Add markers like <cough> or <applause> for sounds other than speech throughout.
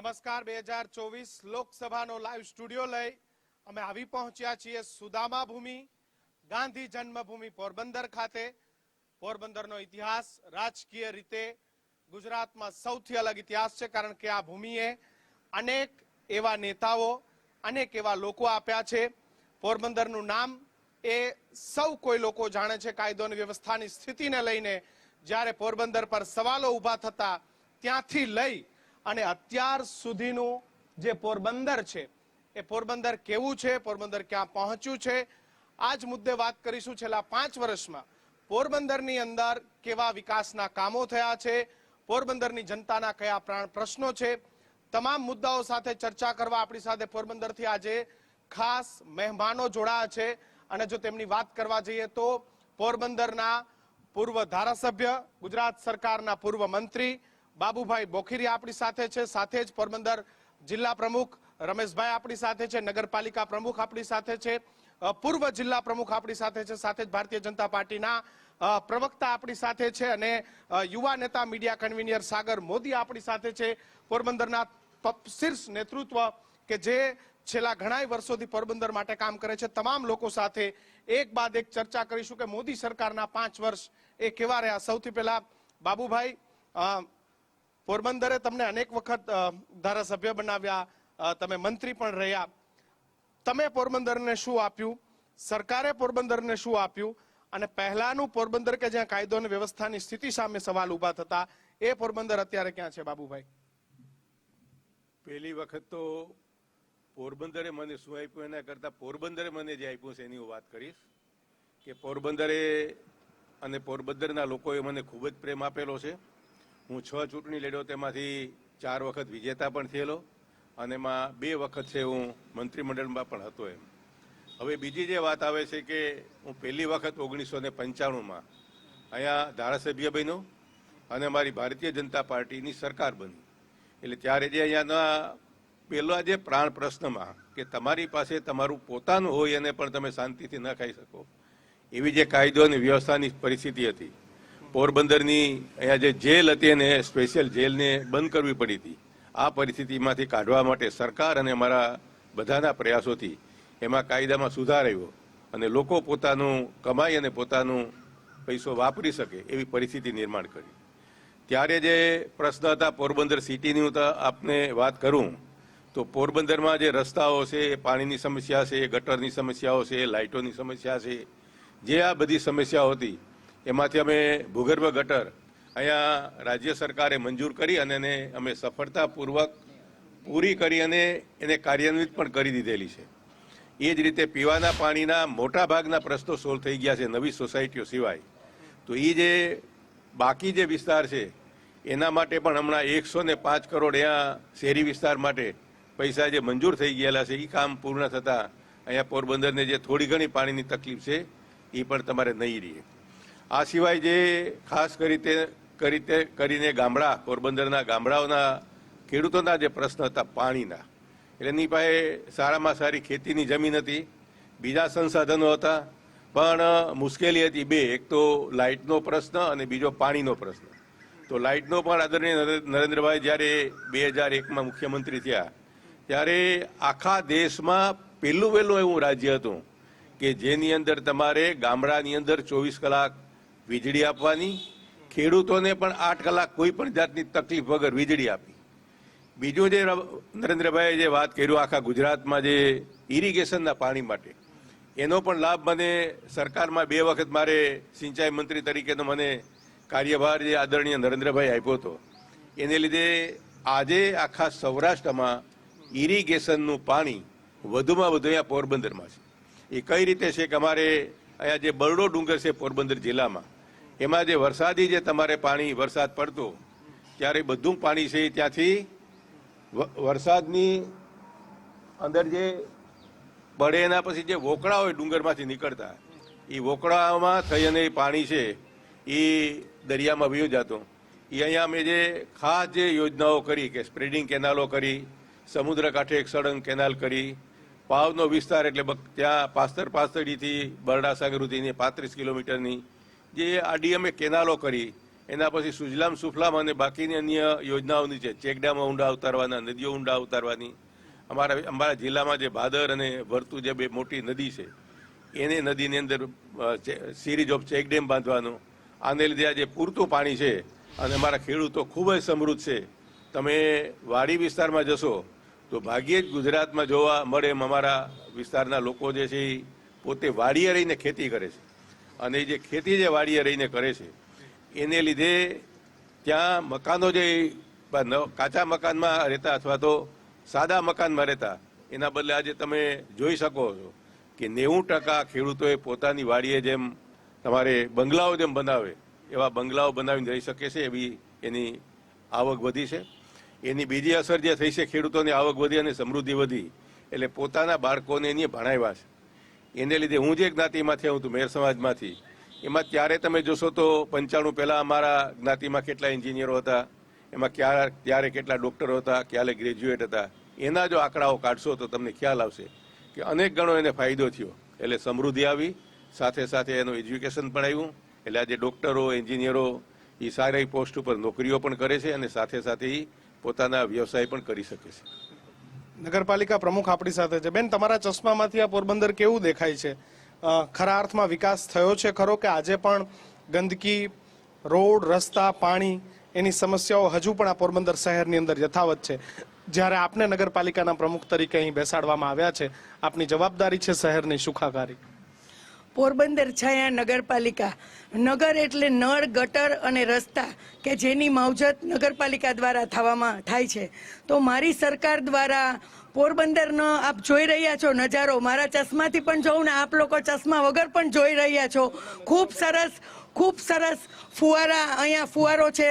નમસ્કાર, બે હજાર ચોવીસ લોકસભાનો લાઈવ સ્ટુડિયો લઈ અમે આવી પહોંચ્યા છીએ સુદામા ભૂમિ, ગાંધી જન્મભૂમિ પોરબંદર ખાતે. પોરબંદરનો ઇતિહાસ રાજકીય રીતે ગુજરાતમાં સૌથી અલગ ઇતિહાસ છે, કારણ કે આ ભૂમિએ અનેક એવા નેતાઓ, અનેક એવા લોકો આપ્યા છે. પોરબંદરનું નામ એ સૌ કોઈ લોકો જાણે છે, કાયદો અને વ્યવસ્થાની સ્થિતિને લઈને જ્યારે પોરબંદર પર સવાલો ઊભા થતા ત્યાંથી લઈ અને અત્યાર સુધીનું જે પોરબંદર છે, એ પોરબંદર કેવું છે, પોરબંદર ક્યાં પહોંચ્યું છે? આ જ મુદ્દે વાત કરીશું છેલ્લા પાંચ વર્ષમાં. પોરબંદરની અંદર કેવા વિકાસના કામો થયા છે, પોરબંદરની જનતાના કયા પ્રાણ પ્રશ્નો છે, તમામ મુદ્દાઓ સાથે ચર્ચા કરવા આપણી સાથે પોરબંદરથી આજે ખાસ મહેમાનો જોડાયા છે. અને જો તેમની વાત કરવા જઈએ તો પોરબંદરના પૂર્વ ધારાસભ્ય, ગુજરાત સરકારના પૂર્વ મંત્રી બાબુભાઈ બોખીરી આપણી સાથે છે, સાથે જ પોરબંદર જિલ્લા પ્રમુખ રમેશભાઈ આપણી સાથે છે, નગરપાલિકા પ્રમુખ આપણી સાથે છે પૂર્વ જિલ્લા પ્રમુખ આપણી સાથે છે, સાથે જ ભારતીય જનતા પાર્ટીના પ્રવક્તા આપણી સાથે છે અને યુવા નેતા મીડિયા કન્વીનિયર સાગર મોદી આપણી સાથે છે. પોરબંદરના શીર્ષ નેતૃત્વ કે જે છેલ્લા ઘણા વર્ષોથી પોરબંદર માટે કામ કરે છે. તમામ લોકો સાથે એક બાદ એક ચર્ચા કરીશું કે મોદી સરકારના પાંચ વર્ષ એ કેવા રહ્યા? સૌથી પહેલા બાબુભાઈ પોરબંદરે તમને અનેક વખત ધારાસભ્ય બનાવ્યા તમે મંત્રી પણ રહ્યા. તમે પોરબંદરને શું આપ્યું? સરકારે પોરબંદરને શું આપ્યું? અને પહેલાનું પોરબંદર કે જ્યાં કાયદો અને વ્યવસ્થાની સ્થિતિ સામે સવાલ ઊભા થતા, એ પોરબંદર અત્યારે ક્યાં છે, બાબુભાઈ? પહેલી વખત તો પોરબંદરે મને શું આપ્યું? એના કરતાં પોરબંદરે મને જે આપ્યું છે, એની હું વાત કરીશ. કે પોરબંદરે અને પોરબંદરના લોકોએ મને ખૂબ જ પ્રેમ આપેલો છે. હું છ ચૂંટણી લડ્યો તેમાંથી ચાર વખત વિજેતા પણ થયેલો અને એમાં બે વખત છે હું મંત્રીમંડળમાં પણ હતો એમ. હવે બીજી જે વાત આવે છે કે હું પહેલી વખત ઓગણીસો ને પંચાણુંમાં અહીંયા ધારાસભ્ય બન્યો અને મારી ભારતીય જનતા પાર્ટીની સરકાર બની. એટલે ત્યારે જે અહીંયાના પહેલા જે પ્રાણ પ્રશ્નમાં કે તમારી પાસે તમારું પોતાનું હોય અને પણ તમે શાંતિથી ન ખાઈ શકો. એવી જે કાયદો અને વ્યવસ્થાની પરિસ્થિતિ હતી પોરબંદરની અહીંયા જે જેલ હતી એને સ્પેશિયલ જેલને બંધ કરવી પડી હતી. આ પરિસ્થિતિમાંથી કાઢવા માટે સરકાર અને અમારા બધાના પ્રયાસોથી એમાં કાયદામાં સુધાર આવ્યો અને લોકો પોતાનું કમાઈ અને પોતાનું પૈસો વાપરી શકે એવી પરિસ્થિતિ નિર્માણ કરી. ત્યારે જે પ્રશ્ન હતા પોરબંદર સિટીની, હું આપને વાત કરું, તો પોરબંદરમાં જે રસ્તાઓ છે, એ પાણીની સમસ્યા છે ગટરની સમસ્યાઓ છે લાઇટોની સમસ્યા છે, જે આ બધી સમસ્યાઓ હતી એમાંથી અમે ભૂગર્ભ ગટર અહીંયા રાજ્ય સરકારે મંજૂર કરી અને એને અમે સફળતાપૂર્વક પૂરી કરી અને એને કાર્યાન્વિત પણ કરી દીધેલી છે. એ જ રીતે પીવાના પાણીના મોટા ભાગના પ્રશ્નો સોલ્વ થઈ ગયા છે નવી સોસાયટીઓ સિવાય. તો એ જે બાકી જે વિસ્તાર છે, એના માટે પણ હમણાં એકસો ને પાંચ કરોડ અહીંયા શહેરી વિસ્તાર માટે પૈસા જે મંજૂર થઈ ગયેલા છે એ કામ પૂર્ણ થતાં અહીંયા પોરબંદરને જે થોડી ઘણી પાણીની તકલીફ છે એ પણ તમારે નહીં રહે. આ સિવાય જે ખાસ કરી તે કરી તે કરીને ગામડા, પોરબંદરના ગામડાઓના ખેડૂતોના જે પ્રશ્ન હતા પાણીના, એટલે એની પાસે સારામાં સારી ખેતીની જમીન હતી, બીજા સંસાધનો હતા, પણ મુશ્કેલી હતી બે, એક તો લાઇટનો પ્રશ્ન અને બીજો પાણીનો પ્રશ્ન. તો લાઇટનો પણ આદરણીય નરેન્દ્રભાઈ, જ્યારે બે હજાર એકમાં મુખ્યમંત્રી થયા, ત્યારે આખા દેશમાં પહેલું વહેલું એવું રાજ્ય હતું કે જેની અંદર તમારે ગામડાની અંદર ચોવીસ કલાક વીજળી આપવાની. ખેડૂતોને પણ આઠ કલાક કોઈ પણ જાતની તકલીફ વગર વીજળી આપી. બીજું જે નરેન્દ્રભાઈએ જે વાત કર્યું આખા ગુજરાતમાં જે ઇરિગેશનના પાણી માટે, એનો પણ લાભ મને સરકારમાં બે વખત મારે સિંચાઈ મંત્રી તરીકેનો મને કાર્યભાર જે આદરણીય નરેન્દ્રભાઈ આપ્યો હતો, એને લીધે આજે આખા સૌરાષ્ટ્રમાં ઇરિગેશનનું પાણી વધુમાં વધુ અહીંયા પોરબંદરમાં છે. એ કઈ રીતે છે કે અમારે અહીંયા જે બરડો ડુંગર છે પોરબંદર જિલ્લામાં એમાં જે વરસાદી જે તમારે પાણી, વરસાદ પડતો, ત્યારે બધું પાણી છે ત્યાંથી વરસાદની અંદર જે પડે એના પછી જે વોકળા હોય ડુંગરમાંથી નીકળતા, એ વોકળામાં થઈ અને પાણી છે, એ દરિયામાં વયો જતો. એ અહીંયા અમે જે ખાસ જે યોજનાઓ કરી કે સ્પ્રેડિંગ કેનાલો કરી, સમુદ્ર કાંઠે એક સળંગ કેનાલ કરી, પાવનો વિસ્તાર એટલે ત્યાં પાસ્તર પાસ્તડીથી બરડા સાગર સુધીની પાંત્રીસ કિલોમીટરની જે આડી અમે કેનાલો કરી, એના પછી સુજલામ, સુફલામ અને બાકીની અન્ય યોજનાઓની છે, ચેકડામાં ઊંડા ઉતારવાના, નદીઓ ઊંડા ઉતારવાની, અમારા અમારા જિલ્લામાં જે ભાદર અને વર્તુ જે બે મોટી નદી છે, એને નદીની અંદર સિરીઝ ઓફ ચેકડેમ બાંધવાનો, આને લીધે આજે પૂરતું પાણી છે અને અમારા ખેડૂતો ખૂબ જ સમૃદ્ધ છે. તમે વાડી વિસ્તારમાં જશો, તો ભાગ્યે જ ગુજરાતમાં જોવા મળે એમ અમારા વિસ્તારના લોકો જે છે એ પોતે વાડીએ રહીને ખેતી કરે છે. અને જે ખેતી જે વાડીએ રહીને કરે છે, એને લીધે ત્યાં મકાનો જે કાચા મકાનમાં રહેતા અથવા તો સાદા મકાનમાં રહેતા, એના બદલે આજે તમે જોઈ શકો છો કે નેવું ટકા ખેડૂતોએ પોતાની વાડીએ જેમ તમારે બંગલાઓ જેમ બનાવે, એવા બંગલાઓ બનાવીને રહી શકે છે એવી એની આવક વધી છે. એની બીજી અસર જે થઈ છે, ખેડૂતોની આવક વધી અને સમૃદ્ધિ વધી, એટલે પોતાના બાળકોને એની ભણાવ્યા છે. એને લીધે હું જે જ્ઞાતિમાંથી આવું છું, મેર સમાજમાંથી, એમાં ત્યારે તમે જોશો તો પંચાણું પહેલા અમારા જ્ઞાતિમાં કેટલા એન્જિનિયરો હતા, એમાં ક્યારે ત્યારે કેટલા ડૉક્ટરો હતા, ક્યારે ગ્રેજ્યુએટ હતા, એના જો આંકડાઓ કાઢશો તો તમને ખ્યાલ આવશે કે અનેક ગણો એને ફાયદો થયો. એટલે સમૃદ્ધિ આવી, સાથે સાથે એનું એજ્યુકેશન પણ આવ્યું, એટલે આજે ડૉક્ટરો, એન્જિનિયરો એ સારી પોસ્ટ ઉપર નોકરીઓ પણ કરે છે અને સાથે સાથે પોતાના વ્યવસાય પણ કરી શકે છે. નગરપાલિકા પ્રમુખ આપણી સાથે છે. બેન, તમારા ચશ્મામાંથી આ પોરબંદર કેવું દેખાય છે? ખરા અર્થમાં વિકાસ થયો છે ખરો કે આજે પણ ગંદકી, રોડ, રસ્તા, પાણી એની સમસ્યાઓ હજુ પણ આ પોરબંદર શહેરની અંદર યથાવત છે? જ્યારે આપને નગરપાલિકાના પ્રમુખ તરીકે અહીં બેસાડવામાં આવ્યા છે, આપની જવાબદારી છે શહેરની સુખાકારી. પોરબંદર છાયા નગરપાલિકા. નગર એટલે નળ, ગટર અને રસ્તા કે જેની માવજત નગરપાલિકા દ્વારા થવામાં થાય છે. તો મારી સરકાર દ્વારા પોરબંદરનો આપ જોઈ રહ્યા છો નજારો. મારા ચશ્માથી પણ જોઉં ને આપ લોકો ચશ્મા વગર પણ જોઈ રહ્યા છો. ખૂબ સરસ ખૂબ સરસ ફુવારા અહીંયા ફુવારો છે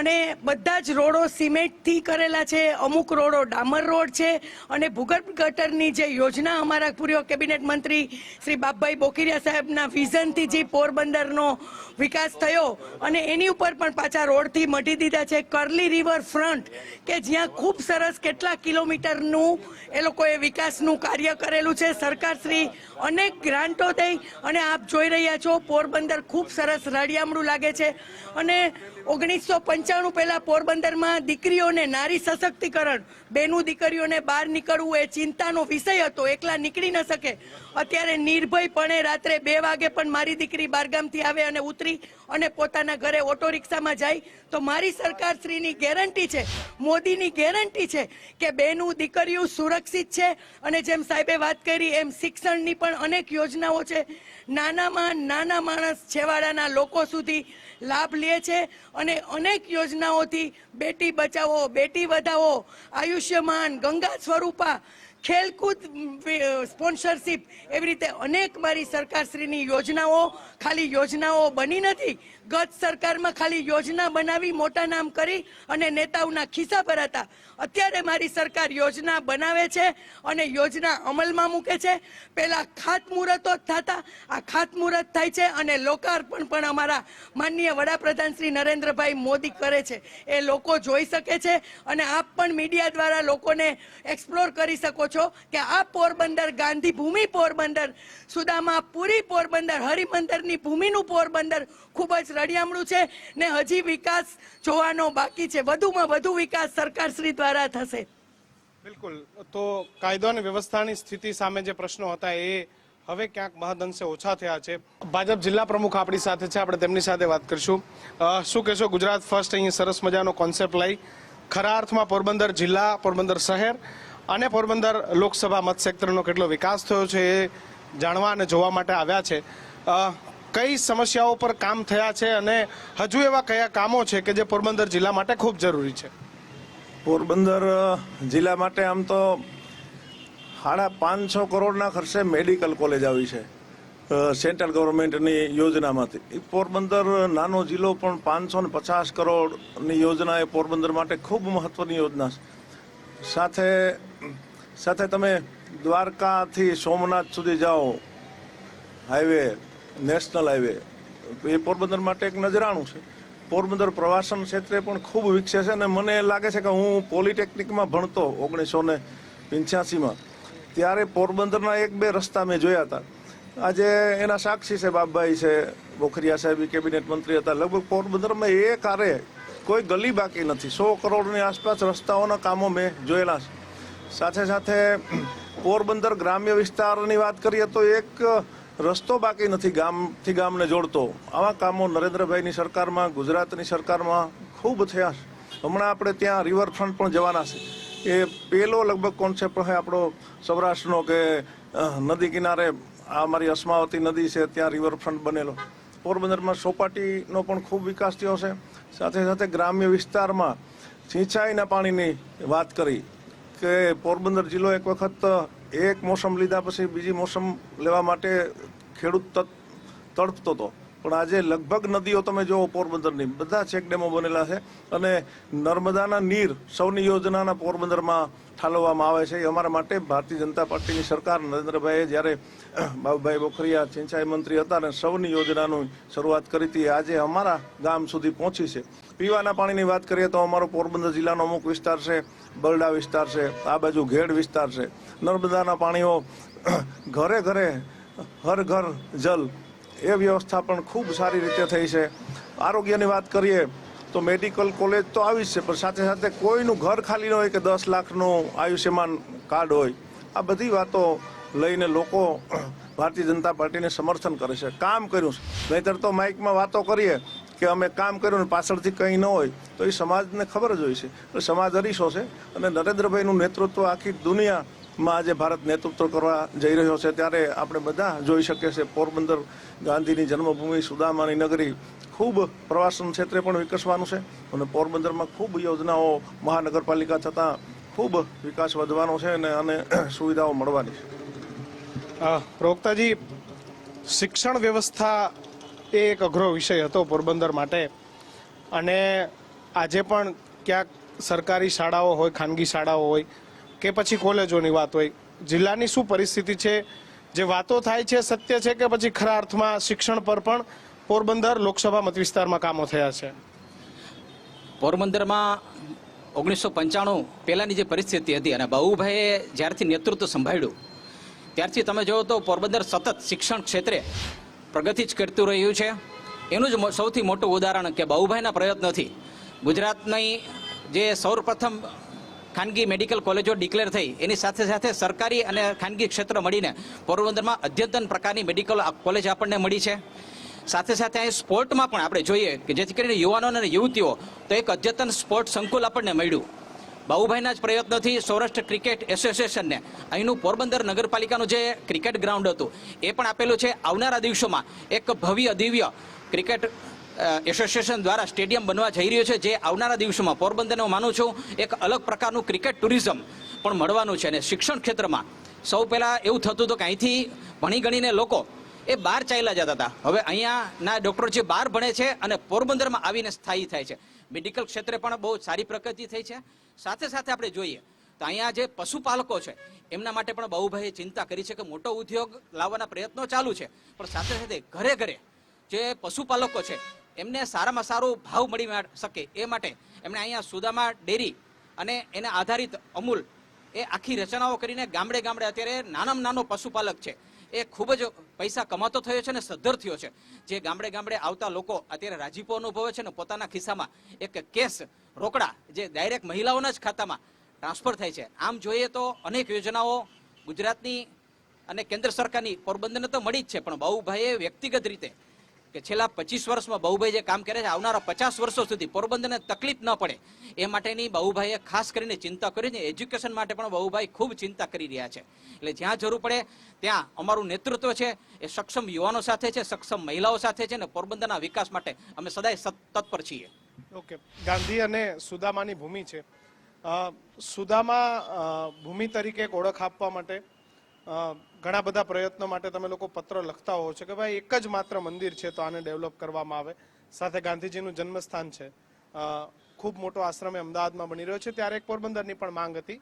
અને બધા જ રોડો સિમેન્ટથી કરેલા છે. અમુક રોડો ડામર રોડ છે અને ભૂગર્ભ ગટરની જે યોજના અમારા પૂર્વ કેબિનેટ મંત્રી શ્રી બાપભાઈ બોકીરિયા સાહેબના વિઝનથી જે પોરબંદરનો વિકાસ થયો અને એની ઉપર પણ પાછા રોડથી મઢી દીધા છે. કરલી રિવર ફ્રન્ટ, કે જ્યાં ખૂબ સરસ કેટલા કિલોમીટરનું એ લોકોએ વિકાસનું કાર્ય કરેલું છે. સરકારશ્રી અનેક ગ્રાન્ટો દઈ અને આપ જોઈ રહ્યા છો, પોરબંદર ખૂબ સરસ રળિયામણું લાગે છે. અને ઓગણીસો પંચાણું પહેલાં પોરબંદરમાં દીકરીઓને નારી સશક્તિકરણ, બેનું દીકરીઓને બહાર નીકળવું એ ચિંતાનો વિષય હતો, એકલા નીકળી ન શકે. અત્યારે નિર્ભયપણે રાત્રે બે વાગે પણ મારી દીકરી બારગામથી આવે અને ઉતરી અને પોતાના ઘરે ઓટો રિક્ષામાં જાય. તો મારી સરકારશ્રીની ગેરંટી છે, મોદીની ગેરંટી છે કે બેનું દીકરીઓ સુરક્ષિત છે. અને જેમ સાહેબે વાત કરી, એમ શિક્ષણની પણ અનેક યોજનાઓ છે. નાનામાં નાના માણસ છેવાડાના લોકો સુધી લાભ લે છે અને અનેક યોજનાઓથી બેટી બચાવો બેટી વધાવો આયુષ્યમાન ગંગા સ્વરૂપા ખેલકૂદ સ્પોન્સરશિપ એવી રીતે અનેક મારી સરકારશ્રીની યોજનાઓ, ખાલી યોજનાઓ બની નથી. ગત સરકારમાં ખાલી યોજના બનાવી, મોટા નામ કરી અને નેતાઓના ખિસ્સા ભરાતા. અત્યારે મારી સરકાર યોજના બનાવે છે અને યોજના અમલમાં મૂકે છે. પહેલાં ખાતમુહૂર્તો જ થતા, આ ખાતમુહૂર્ત થાય છે અને લોકાર્પણ પણ અમારા માનનીય વડાપ્રધાન શ્રી નરેન્દ્રભાઈ મોદી કરે છે. એ લોકો જોઈ શકે છે અને આપ પણ મીડિયા દ્વારા લોકોને એક્સપ્લોર કરી શકો છો. કે આ પોરબંદર ગાંધી ભૂમિ પોરબંદર, સુદામા પુરી પોરબંદર, હરિમંદરની ભૂમિનું પોરબંદર ખૂબ જ રળિયામણું છે ને હજી વિકાસ જોવાનો બાકી છે. વધુમાં વધુ વિકાસ સરકારશ્રી દ્વારા થશે. બિલકુલ. તો કાયદો અને વ્યવસ્થાની સ્થિતિ સામે જે પ્રશ્નો હતા એ હવે ક્યાંક મહદઅંશે ઓછા થયા છે. ભાજપ જિલ્લા પ્રમુખ આપણી સાથે છે. આપણે તેમની સાથે વાત કરીશું. શું કહેશો? ગુજરાત ફર્સ્ટ અહીં સરસ મજાનો કોન્સેપ્ટ લઈ. ખરા અર્થમાં પોરબંદર જિલ્લા, પોરબંદર શહેર. અને પોરબંદર લોકસભા મતક્ષેત્રનો કેટલો વિકાસ થયો છે એ જાણવા અને જોવા માટે આવ્યા છે. કઈ સમસ્યાઓ પર કામ થયા છે અને હજુ એવા કયા કામો છે કે જે પોરબંદર જિલ્લા માટે ખૂબ જરૂરી છે? પોરબંદર જિલ્લા માટે આમ તો સાડા પાંચસો કરોડના ખર્ચે મેડિકલ કોલેજ આવી છે. સેન્ટ્રલ ગવર્મેન્ટની યોજનામાંથી. પોરબંદર નાનો જિલ્લો પણ પાંચસો ને પચાસ કરોડની યોજના એ પોરબંદર માટે ખૂબ મહત્વની યોજના છે. સાથે સાથે તમે દ્વારકાથી સોમનાથ સુધી જાઓ, હાઈવે, નેશનલ હાઈવે. એ પોરબંદર માટે એક નજરાણું છે. પોરબંદર પ્રવાસન ક્ષેત્રે પણ ખૂબ વિકસે છે અને મને લાગે છે કે હું પોલિટેકનિકમાં ભણતો ઓગણીસો ને પંચ્યાસીમાં. ત્યારે પોરબંદરના એક બે રસ્તા મેં જોયા હતા. આજે એના સાક્ષી છે, બાપભાઈ છે બોખરિયા સાહેબ કેબિનેટ મંત્રી હતા. લગભગ પોરબંદરમાં એક આરે કોઈ ગલી બાકી નથી. સો કરોડની આસપાસ રસ્તાઓના કામો મેં જોયેલા છે. સાથે સાથે પોરબંદર ગ્રામ્ય વિસ્તારની વાત કરીએ તો એક રસ્તો બાકી નથી ગામથી ગામને જોડતો. આવા કામો નરેન્દ્રભાઈની સરકારમાં, ગુજરાતની સરકારમાં ખૂબ થયા હમણાં આપણે ત્યાં રિવરફ્રન્ટ પણ જવાના છે. એ પેલો લગભગ કોન્સેપ્ટ હોય આપણો સૌરાષ્ટ્રનો કે નદી કિનારે આ અમારી અસ્માવતી નદી છે, ત્યાં રિવરફ્રન્ટ બનેલો. પોરબંદરમાં સોપાટીનો પણ ખૂબ વિકાસ થયો છે. સાથે સાથે ગ્રામ્ય વિસ્તારમાં સિંચાઈના પાણીની વાત કરી. કે પોરબંદર જિલ્લો એક વખત એક મોસમ લીધા પછી બીજી મોસમ લેવા માટે ખેડૂત તડપતો હતો. પણ આજે લગભગ નદીઓ તમે જુઓ પોરબંદરની, બધા ચેકડેમો બનેલા છે. અને નર્મદાના નીર સૌની યોજનાના પોરબંદરમાં ઠાલવવામાં આવે છે. એ અમારા માટે ભારતીય જનતા પાર્ટીની સરકાર. નરેન્દ્રભાઈએ જ્યારે બાબુભાઈ બોખરિયા, સિંચાઈ મંત્રી હતા અને સૌની યોજનાનું શરૂઆત કરી હતી આજે અમારા ગામ સુધી પહોંચી છે. પીવાના પાણીની વાત કરીએ તો અમારો પોરબંદર જિલ્લાનો અમુક વિસ્તાર છે, બરડા વિસ્તાર છે, આ બાજુ ઘેડ વિસ્તાર છે. નર્મદાના પાણીઓ ઘરે ઘરે હર ઘર જલ. એ વ્યવસ્થા પણ ખૂબ સારી રીતે થઈ છે. આરોગ્યની વાત કરીએ તો મેડિકલ કોલેજ તો આવી જ છે, પણ સાથે સાથે કોઈનું ઘર ખાલી ન હોય કે દસ લાખનું આયુષ્યમાન કાર્ડ હોય, આ બધી વાતો લઈને લોકો ભારતીય જનતા પાર્ટીને સમર્થન કરે છે, કામ કર્યું છે. નહીતર તો માઇકમાં વાતો કરીએ કે અમે કામ કર્યું ને પાછળથી કંઈ ન હોય, તો એ સમાજને ખબર જ હોય છે. એટલે સમાજ અરીસો છે અને નરેન્દ્રભાઈનું નેતૃત્વ આખી દુનિયામાં આજે ભારત નેતૃત્વ કરવા જઈ રહ્યો છે, ત્યારે આપણે બધા જોઈ શકીએ છીએ પોરબંદર ગાંધીની જન્મભૂમિ, સુદામાની નગરી ખૂબ પ્રવાસન ક્ષેત્રે પણ વિકસવાનું છે અને પોરબંદરમાં ખૂબ યોજનાઓ મહાનગરપાલિકા થતાં ખૂબ વિકાસ વધવાનો છે અને અને <clears throat> સુવિધાઓ મળવાની છે. પ્રવક્તાજી શિક્ષણ વ્યવસ્થા એ એક અઘરો વિષય હતો પોરબંદર માટે. અને આજે પણ ક્યાંક સરકારી શાળાઓ હોય, ખાનગી શાળાઓ હોય કે પછી કોલેજોની વાત હોય, જિલ્લાની શું પરિસ્થિતિ છે? જે વાતો થાય છે, સત્ય છે કે પછી ખરા અર્થમાં શિક્ષણ પર પણ પોરબંદર લોકસભા મતવિસ્તારમાં કામો થયા છે. પોરબંદરમાં ઓગણીસો પંચાણું પહેલાંની જે પરિસ્થિતિ હતી અને બાહુભાઈએ જ્યારથી નેતૃત્વ સંભાળ્યું, ત્યારથી તમે જુઓ તો પોરબંદર સતત શિક્ષણ ક્ષેત્રે પ્રગતિ જ કરતું રહ્યું છે. એનું જ સૌથી મોટું ઉદાહરણ કે બાબુભાઈના પ્રયત્નોથી ગુજરાતની જે સૌપ્રથમ ખાનગી મેડિકલ કોલેજો ડિક્લેર થઈ, એની સાથે સાથે સરકારી અને ખાનગી ક્ષેત્ર મળીને પોરબંદરમાં અદ્યતન પ્રકારની મેડિકલ કોલેજ આપણને મળી છે. સાથે સાથે અહીં સ્પોર્ટમાં પણ આપણે જોઈએ કે જેથી કરીને યુવાનો અને યુવતીઓ તો એક અદ્યતન સ્પોર્ટ સંકુલ આપણને મળ્યું. બાબુભાઈના જ પ્રયત્નોથી સૌરાષ્ટ્ર ક્રિકેટ એસોસિએશનને અહીંનું પોરબંદર નગરપાલિકાનું જે ક્રિકેટ ગ્રાઉન્ડ હતું, એ પણ આપેલું છે. આવનારા દિવસોમાં એક ભવ્ય દિવ્ય ક્રિકેટ એસોસિએશન દ્વારા સ્ટેડિયમ બનવા જઈ રહ્યું છે, જે આવનારા દિવસોમાં પોરબંદરને હું માનું છું, એક અલગ પ્રકારનું ક્રિકેટ ટુરિઝમ પણ મળવાનું છે. અને શિક્ષણ ક્ષેત્રમાં સૌ પહેલાં એવું થતું હતું કે અહીંથી ભણી ગણીને લોકો એ બહાર ચાલ્યા જતા હતા. હવે અહીંયાના ડૉક્ટરો જે બહાર ભણે છે અને પોરબંદરમાં આવીને સ્થાયી થાય છે. મેડિકલ ક્ષેત્રે પણ બહુ સારી પ્રગતિ થઈ છે. સાથે સાથે આપણે જોઈએ તો અહીંયા જે પશુપાલકો છે, એમના માટે પણ બહુભાઈએ ચિંતા કરી છે કે મોટો ઉદ્યોગ લાવવાના પ્રયત્નો ચાલુ છે. પણ સાથે સાથે ઘરે ઘરે જે પશુપાલકો છે, એમને સારામાં સારો ભાવ મળી શકે એ માટે એમણે અહીંયા સુદામા ડેરી અને એને આધારિત અમૂલ એ આખી રચનાઓ કરીને ગામડે ગામડે અત્યારે નાનામાં નાનો પશુપાલક છે. એ ખૂબ જ પૈસા કમાતો થયો છે અને સદ્ધર થયો છે. જે ગામડે ગામડે આવતા લોકો અત્યારે રાજીપો અનુભવે છે ને પોતાના ખિસ્સામાં એક કેસ રોકડા જે ડાયરેક્ટ મહિલાઓના જ ખાતામાં ટ્રાન્સફર થાય છે. આમ જોઈએ તો અનેક યોજનાઓ ગુજરાતની અને કેન્દ્ર સરકારની પોરબંદરને તો મળી જ છે, પણ બાહુભાઈએ વ્યક્તિગત રીતે કે છેલ્લા પચીસ વર્ષમાં બહુભાઈ જે કામ કરે છે, આવનારા પચાસ વર્ષો સુધી પોરબંદરને તકલીફ ન પડે. એ માટેની બહુભાઈએ ખાસ કરીને ચિંતા કરી છે. એજ્યુકેશન માટે પણ બહુભાઈ ખૂબ ચિંતા કરી રહ્યા છે. એટલે જ્યાં જરૂર પડે, ત્યાં અમારું નેતૃત્વ છે. એ સક્ષમ યુવાનો સાથે છે, સક્ષમ મહિલાઓ સાથે છે અને પોરબંદરના વિકાસ માટે અમે સદાય તત્પર છીએ. ઓકે. ગાંધી અને સુદામાની ભૂમિ છે. સુદામા ભૂમિ તરીકે એક ઓળખ આપવા માટે ઘણા બધા પ્રયત્નો માટે તમે લોકો પત્ર લખતા હો છો કે ભાઈ એક જ માત્ર મંદિર છે તો આને ડેવલપ કરવામાં આવે. સાથે ગાંધીજીનું જન્મસ્થાન છે. ખૂબ મોટો આશ્રમ એ અમદાવાદમાં બની રહ્યો છે. ત્યારે એક પોરબંદરની પણ માંગ હતી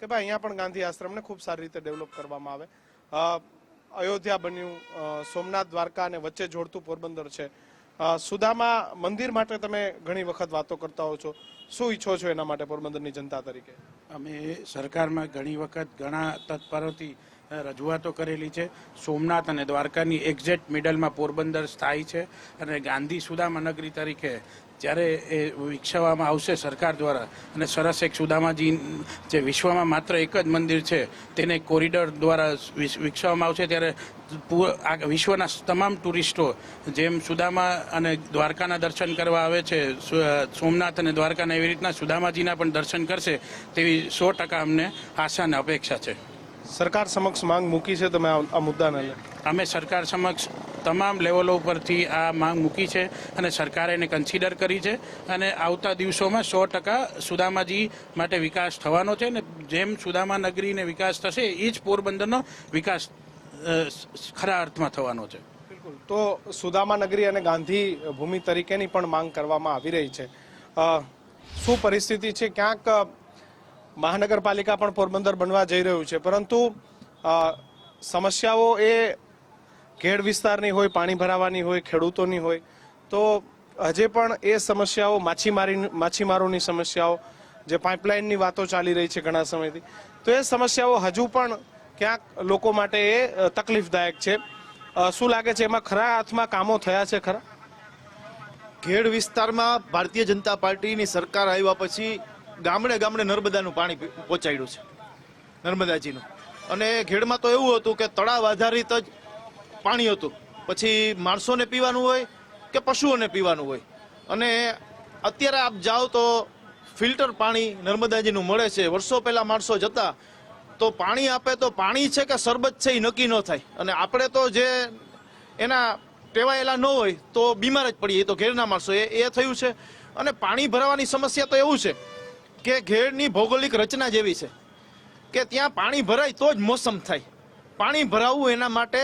કે ભાઈ અહીંયા પણ ગાંધી આશ્રમને ખૂબ સારી રીતે ડેવલપ કરવામાં આવે. અયોધ્યા બન્યું સોમનાથ દ્વારકા અને વચ્ચે જોડતું પોરબંદર છે. સુદામા મંદિર માટે તમે ઘણી વખત વાતો કરતા હો છો. શું ઈચ્છો છો એના માટે પોરબંદરની જનતા તરીકે? અમે સરકારમાં ઘણી વખત ઘણા તત્પરોથી રજૂઆતો કરેલી છે. સોમનાથ અને દ્વારકાની એક્ઝેક્ટ મિડલમાં પોરબંદર સ્થાયી છે અને ગાંધી સુદામા નગરી તરીકે જ્યારે એ વિકસાવવામાં આવશે સરકાર દ્વારા અને સરસ એક સુદામાજી જે વિશ્વમાં માત્ર એક જ મંદિર છે તેને કોરિડોર દ્વારા વિકસાવવામાં આવશે ત્યારે વિશ્વના તમામ ટુરિસ્ટો જેમ સુદામા અને દ્વારકાના દર્શન કરવા આવે છે સોમનાથ અને દ્વારકાના એવી રીતના સુદામાજીના પણ દર્શન કરશે તેવી સો ટકા અમને આશા અને અપેક્ષા છે. સરકાર સમક્ષ માંગ મૂકી છે તમે આ મુદ્દાને અમે સરકાર સમક્ષ તમામ લેવલો ઉપરથી આ માંગ મૂકી છે અને સરકારે એને કન્સિડર કરી છે અને આવતા દિવસોમાં સો ટકા સુદામાજી માટે વિકાસ થવાનો છે અને જેમ સુદામા નગરીને વિકાસ થશે એ જ પોરબંદરનો વિકાસ ખરા અર્થમાં થવાનો છે. બિલકુલ. તો સુદામા નગરી અને ગાંધી ભૂમિ તરીકેની પણ માંગ કરવામાં આવી રહી છે. શું પરિસ્થિતિ છે? ક્યાંક મહાનગરપાલિકા પણ પોરબંદર બનવા જઈ રહ્યું છે. પરંતુ સમસ્યાઓ એ ઘેડ વિસ્તારની હોય, પાણી ભરાવાની હોય, ખેડૂતોની હોય, તો હજે પણ એ સમસ્યાઓ માછીમારી માછીમારોની સમસ્યાઓ, જે પાઇપલાઇનની વાતો ચાલી રહી છે ઘણા સમયથી, તો એ સમસ્યાઓ હજુ પણ ક્યાંક લોકો માટે એ તકલીફદાયક છે. શું લાગે છે એમાં ખરા હાથમાં કામો થયા છે ખરા? ઘેડ વિસ્તારમાં ભારતીય જનતા પાર્ટીની સરકાર આવ્યા પછી ગામડે ગામડે નર્મદાનું પાણી પહોંચાડ્યું છે. નર્મદાજીનું. અને ખેડમાં તો એવું હતું કે તળાવ આધારિત જ પાણી હતું. પછી માણસોને પીવાનું હોય કે પશુઓને પીવાનું હોય. અને અત્યારે આપ જાઓ તો ફિલ્ટર પાણી નર્મદાજીનું મળે છે. વર્ષો પહેલાં માણસો જતા તો પાણી આપે તો પાણી છે કે શરબત છે એ નક્કી ન થાય. અને આપણે તો જે એના ટેવાયેલા ન હોય તો બીમાર જ પડીએ. તો ઘેરના માણસો. એ એ થયું છે. અને પાણી ભરાવાની સમસ્યા તો એવું છે કે ઘેરની ભૌગોલિક રચના જેવી છે કે ત્યાં પાણી ભરાય તો જ મોસમ થાય. પાણી ભરાવવું એના માટે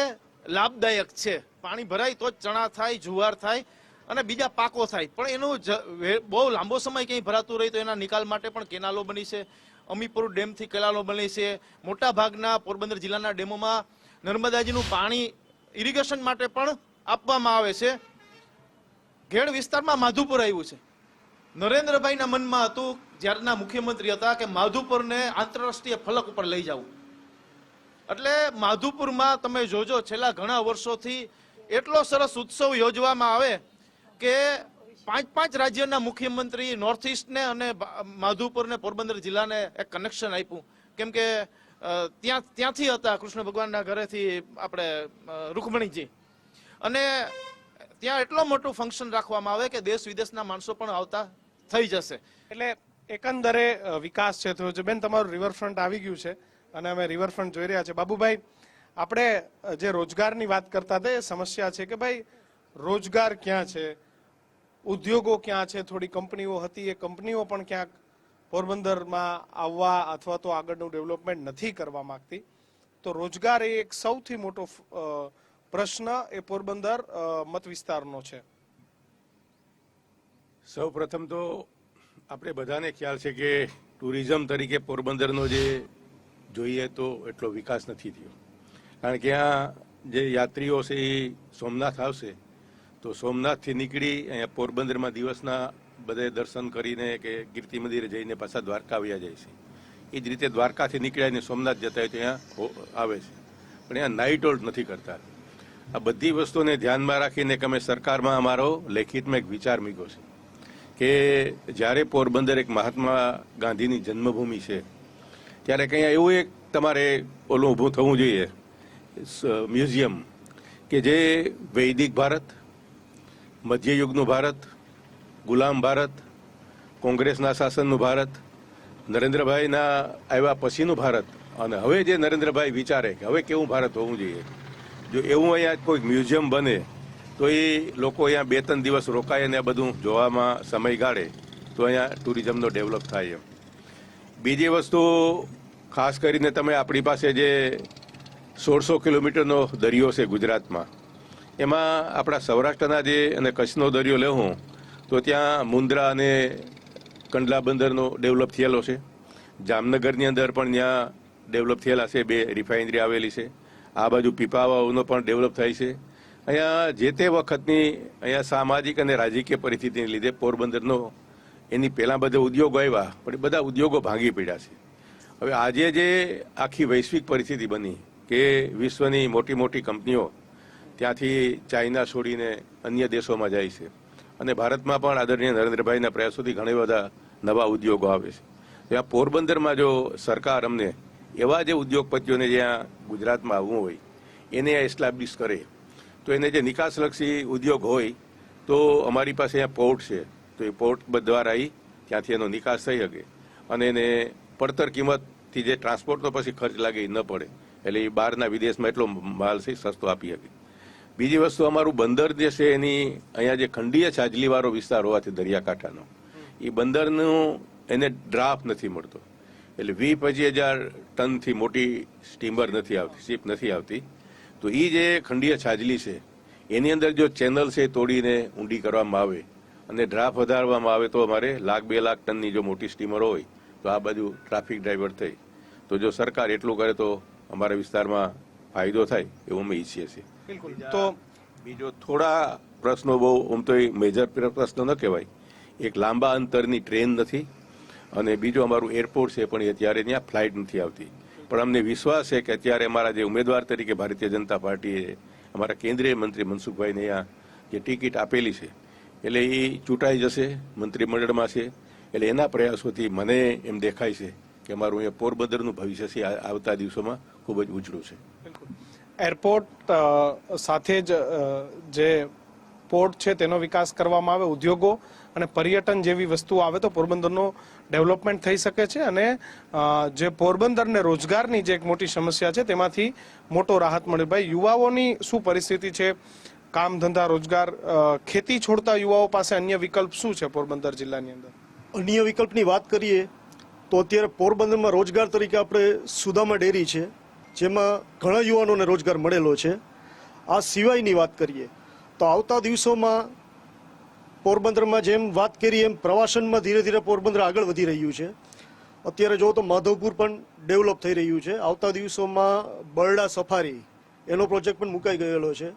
લાભદાયક છે. પાણી ભરાય તો જ ચણા થાય, જુવાર થાય અને બીજા પાકો થાય. પણ એનું બહુ લાંબો સમય ક્યાંય ભરાતું રહે તો એના નિકાલ માટે પણ કેનાલો બની છે. અમીપુર ડેમથી કેનાલો બની છે. મોટા ભાગના પોરબંદર જિલ્લાના ડેમોમાં નર્મદાજીનું પાણી ઇરિગેશન માટે પણ આપવામાં આવે છે. ઘેડ વિસ્તારમાં માધુપુર આવ્યું છે. નરેન્દ્રભાઈના મનમાં હતું જ્યારના મુખ્યમંત્રી હતા કે માધુપુરને આંતરરાષ્ટ્રીય ફલક ઉપર લઈ જવું. એટલે માધુપુરમાં તમે જોજો, છેલ્લા ઘણા વર્ષોથી એટલો સરસ ઉત્સવ યોજવામાં આવે કે પાંચ પાંચ રાજ્યના મુખ્યમંત્રી નોર્થ ઇસ્ટને અને માધુપુરને પોરબંદર જિલ્લાને એક કનેક્શન આપ્યું. કેમ કે ત્યાં, ત્યાંથી હતા કૃષ્ણ ભગવાનના ઘરેથી આપણે રૂકમણીજી. અને ત્યાં એટલો મોટું ફંક્શન રાખવામાં આવે કે દેશ વિદેશના માણસો પણ આવતા થઈ જશે. એટલે એકંદરે વિકાસ છે થયો છે બેન તમારું રિવરફ્રન્ટ આવી ગયું છે અને અમે રિવરફ્રન્ટ જોઈ રહ્યા છે. બાબુભાઈ, આપણે જે રોજગારની વાત કરતા હતા, એ સમસ્યા છે કે ભાઈ, રોજગાર ક્યાં છે? ઉદ્યોગો ક્યાં છે? થોડી કંપનીઓ હતી, એ કંપનીઓ પણ ક્યાંક પોરબંદરમાં આવવા અથવા તો આગળનું ડેવલપમેન્ટ નથી કરવા માંગતી. તો રોજગાર એ એક સૌથી મોટો પ્રશ્ન એ પોરબંદર મત વિસ્તારનો છે. સૌ પ્રથમ તો આપણે બધાને ખ્યાલ છે કે ટુરિઝમ તરીકે પોરબંદરનો જે જોઈએ તો એટલો વિકાસ નથી થયો. કારણ કે આ જે યાત્રીઓ છે એ સોમનાથ આવશે, તો સોમનાથથી નીકળી અહીંયા પોરબંદરમાં દિવસના બધે દર્શન કરીને કે કીર્તિ મંદિરે જઈને પાછા દ્વારકા આવ્યા જાય છે. એ જ રીતે દ્વારકાથી નીકળ્યા અને સોમનાથ જતા હોય તો અહીંયા આવે છે. પણ અહીંયા નાઇટ હોલ્ડ નથી કરતા. આ બધી વસ્તુને ધ્યાનમાં રાખીને કે અમે સરકારમાં અમારો લેખિતમાં એક વિચાર મૂક્યો છે. કે જ્યારે પોરબંદર એક મહાત્મા ગાંધીની જન્મભૂમિ છે, ત્યારે કંઈ એવું એક તમારે ઓલું ઊભું થવું જોઈએ. મ્યુઝિયમ કે જે વૈદિક ભારત, મધ્યયુગનું ભારત, ગુલામ ભારત, કોંગ્રેસના શાસનનું ભારત, નરેન્દ્રભાઈના આવ્યા પછીનું ભારત. અને હવે જે નરેન્દ્રભાઈ વિચારે કે હવે કેવું ભારત હોવું જોઈએ. જો એવું અહીંયા કોઈ મ્યુઝિયમ બને તો એ લોકો અહીંયા બે ત્રણ દિવસ રોકાય અને આ બધું જોવામાં સમય ગાળે, તો અહીંયા ટુરિઝમનો ડેવલપ થાય એમ. બીજી વસ્તુ, ખાસ કરીને તમે આપણી પાસે જે સોળસો કિલોમીટરનો દરિયો છે ગુજરાતમાં, એમાં આપણા સૌરાષ્ટ્રના જે અને કચ્છનો દરિયો લેવું તો ત્યાં મુન્દ્રા અને કંડલા બંદરનો ડેવલપ થયેલો છે. જામનગરની અંદર પણ ત્યાં ડેવલપ થયેલા છે, બે રિફાઇનરી આવેલી છે. આ બાજુ પીપાવાઓનો પણ ડેવલપ થાય છે. અહીંયા જે તે વખતની અહીંયા સામાજિક અને રાજકીય પરિસ્થિતિને લીધે પોરબંદરનો એની પહેલાં બધા ઉદ્યોગો આવ્યા, પણ એ બધા ઉદ્યોગો ભાંગી પડ્યા છે. હવે આજે જે આખી વૈશ્વિક પરિસ્થિતિ બની કે વિશ્વની મોટી મોટી કંપનીઓ ત્યાંથી ચાઇના છોડીને અન્ય દેશોમાં જાય છે અને ભારતમાં પણ આદરણીય નરેન્દ્રભાઈના પ્રયાસોથી ઘણા બધા નવા ઉદ્યોગો આવે છે. ત્યાં પોરબંદરમાં જો સરકાર અમને એવા જે ઉદ્યોગપતિઓને જ્યાં ગુજરાતમાં આવવું હોય, એને એસ્ટાબ્લિશ કરે તો એને જે નિકાસલક્ષી ઉદ્યોગ હોય, તો અમારી પાસે અહીંયા પોર્ટ છે. તો એ પોર્ટ દ્વારા ત્યાંથી એનો નિકાસ થઈ શકે. અને એને પડતર કિંમતથી જે ટ્રાન્સપોર્ટનો પછી ખર્ચ લાગે એ ન પડે. એટલે એ બહારના વિદેશમાં એટલો માલ છે, સસ્તો આપી શકે. બીજી વસ્તુ અમારું બંદર જે છે, એની અહીંયા જે ખંડીય છાજલીવાળો વિસ્તાર હોવાથી દરિયાકાંઠાનો એ બંદરનું એને ડ્રાફ્ટ નથી મળતો. એટલે વી પચીસ હજાર ટનથી મોટી સ્ટીમર નથી આવતી, શીપ નથી આવતી. તો એ જે ખંડીય છાજલી છે એની અંદર જો ચેનલ છે તોડીને ઊંડી કરવામાં આવે અને ડ્રાફ્ટ વધારવામાં આવે તો અમારે લાખ બે લાખ ટનની જો મોટી સ્ટીમર હોય તો આ બાજુ ટ્રાફિક ડ્રાઈવર થઈ. તો જો સરકાર એટલું કરે તો અમારા વિસ્તારમાં ફાયદો થાય એવું અમે ઈચ્છીએ છીએ. બિલકુલ. તો બીજો થોડા પ્રશ્નો બહુ આમ તો એ મેજર પ્રશ્નો ન કહેવાય. એક લાંબા અંતરની ટ્રેન નથી અને બીજું અમારું એરપોર્ટ છે પણ એ અત્યારે ત્યાં ફ્લાઇટ નથી આવતી. પણ અમને વિશ્વાસ છે કે અત્યારે અમારા જે ઉમેદવાર તરીકે ભારતીય જનતા પાર્ટીએ અમારા કેન્દ્રીય મંત્રી મનસુખભાઈને અહીંયા જે ટિકિટ આપેલી છે, એટલે એ ચૂંટાઈ જશે, મંત્રીમંડળમાં છે, એટલે એના પ્રયાસોથી મને એમ દેખાય છે કે અમારું અહીંયા પોરબંદરનું ભવિષ્ય છે, આ- આવતા દિવસોમાં ખૂબ જ ઉજળું છે. એરપોર્ટ સાથે જ જે પોર્ટ છે તેનો વિકાસ કરવામાં આવે, ઉદ્યોગો અને પર્યટન જેવી વસ્તુઓ આવે તો પોરબંદરનો ડેવલપમેન્ટ થઈ શકે છે અને જે પોરબંદરને રોજગારની જે એક મોટી સમસ્યા છે તેમાંથી મોટો રાહત મળે. ભાઈ, યુવાઓની શું પરિસ્થિતિ છે? કામ ધંધા, રોજગાર ખેતી છોડતા યુવાઓ પાસે અન્ય વિકલ્પ શું છે પોરબંદર જિલ્લાની અંદર? અન્ય વિકલ્પની વાત કરીએ તો અત્યારે પોરબંદરમાં રોજગાર તરીકે આપણે સુદામા ડેરી છે, જેમાં ઘણા યુવાનોને રોજગાર મળેલો છે. આ સિવાયની વાત કરીએ તો આવતા દિવસોમાં પોરબંદરમાં જેમ વાત કરી એમ પ્રવાસનમાં ધીરે ધીરે પોરબંદર આગળ વધી રહ્યું છે. અત્યારે જો તો માધવપુર પણ ડેવલપ થઈ રહ્યું છે. આવતા દિવસોમાં બરડા સફારી એનો પ્રોજેક્ટ પણ મુકાઈ ગયેલો છે.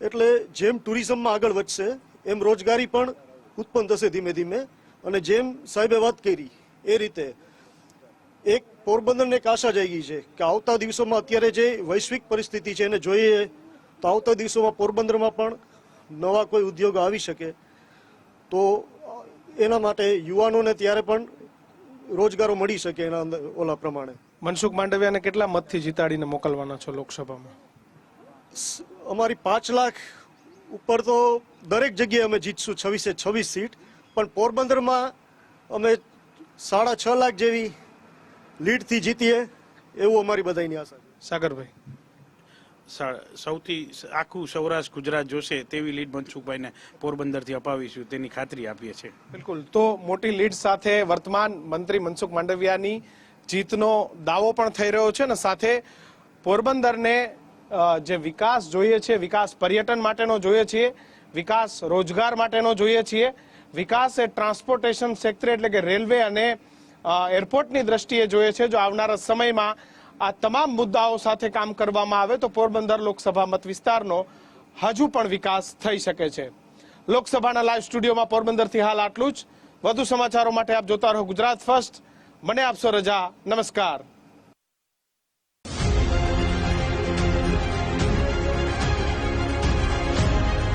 એટલે જેમ ટુરિઝમમાં આગળ વધશે, એમ રોજગારી પણ ઉત્પન્ન થશે ધીમે ધીમે. અને જેમ સાહેબે વાત કરી, એ રીતે એક પોરબંદરને એક આશા જાગી છે કે આવતા દિવસોમાં અત્યારે જે વૈશ્વિક પરિસ્થિતિ છે એને જોઈએ, તો આવતા દિવસોમાં પોરબંદરમાં પણ નવા કોઈ ઉદ્યોગ આવી શકે. તો એના માટે યુવાનોને ત્યારે પણ રોજગારો મળી શકે એના અંદર ઓલા પ્રમાણે. મનસુખ માંડવિયાને કેટલા મતથી જીતાડીને મોકલવાના છો લોકસભામાં? અમારી પાંચ લાખ ઉપર તો દરેક જગ્યાએ અમે જીતશું છવ્વીસે છવ્વીસ સીટ. પણ પોરબંદરમાં અમે સાડા છ લાખ જેવી લીડથી જીતીએ એવું અમારી બધાની આશા છે. સાગરભાઈ. સૌથી આખું સૌરાષ્ટ્ર, ગુજરાત જોશે તેવી લીડ મનસુખભાઈને પોરબંદરથી અપાવીશું, તેની ખાતરી આપીએ છીએ. બિલકુલ. તો મોટી લીડ સાથે વર્તમાન મંત્રી મનસુખ માંડવિયાની જીતનો દાવો પણ થઈ રહ્યો છે અને સાથે પોરબંદરને જે વિકાસ જોઈએ છે વિકાસ પર્યટન માટેનો જોઈએ છીએ, વિકાસ રોજગાર માટેનો જોઈએ છીએ, વિકાસ એ ટ્રાન્સપોર્ટેશન સેક્ટર એટલે કે રેલવે અને એરપોર્ટની દ્રષ્ટિએ જોઈએ છે. જો આવનારા સમયમાં આ તમામ મુદ્દાઓ સાથે કામ કરવામાં આવે તો પોરબંદર લોકસભા મત વિસ્તારનો હજુ પણ વિકાસ થઈ શકે છે. લોકસભાના લાઈવ સ્ટુડિયોમાં પોરબંદરથી હાલ આટલું જ. વધુ સમાચારો માટે આપ જોતા રહો ગુજરાત ફર્સ્ટ. મને આપશો રજા. નમસ્કાર.